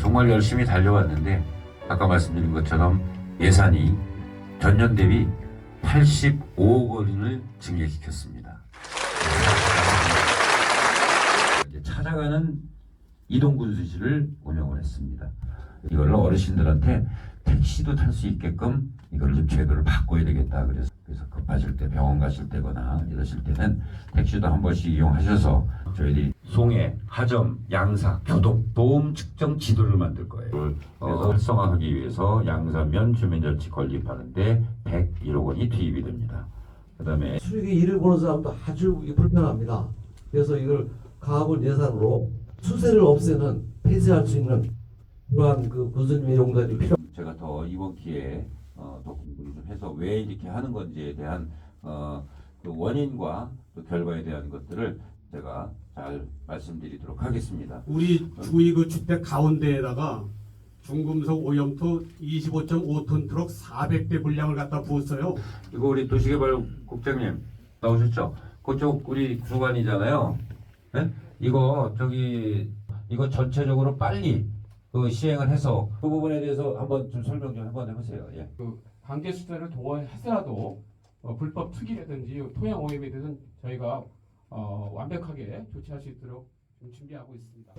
정말 열심히 달려왔는데 아까 말씀드린 것처럼 예산이 전년 대비 85억 원을 증액시켰습니다. 찾아가는 이동군수실을 운영을 했습니다. 이걸로 어르신들한테 택시도 탈 수 있게끔 이걸 좀 제도를 바꿔야 되겠다. 그래서 급하실 때 병원 가실 때거나 이러실 때는 택시도 한 번씩 이용하셔서 저희들이 송해, 하점, 양사, 교동 도움 측정 지도를 만들 거예요. 그래서 활성화하기 위해서 양사면 주민정치 건립하는데 101억 원이 투입이 됩니다. 그다음에 수익의 일을 보는 사람도 아주 불편합니다. 그래서 이걸 가압을 예산으로 수세를 없애는 폐쇄할 수 있는 그러한 그 군수님의 용단이 필요. 제가 더 이번 기회에 어, 더 공부를 좀 해서 왜 이렇게 하는 건지에 대한 어, 그 원인과 또 결과에 대한 것들을 제가 잘 말씀드리도록 하겠습니다. 우리 주위 그 주택 가운데에다가 중금속 오염토 25.5톤 트럭 400대 분량을 갖다 부었어요. 이거 우리 도시개발 국장님 나오셨죠? 그쪽 우리 주관이잖아요. 네? 이거 저기 이거 전체적으로 빨리 그 시행을 해서 그 부분에 대해서 한번 좀 설명 좀 한번 해보세요. 예. 관계 수사를 도와하더라도 어, 불법 투기라든지 토양 오염에 대해서는 저희가 어, 완벽하게 조치할 수 있도록 좀 준비하고 있습니다.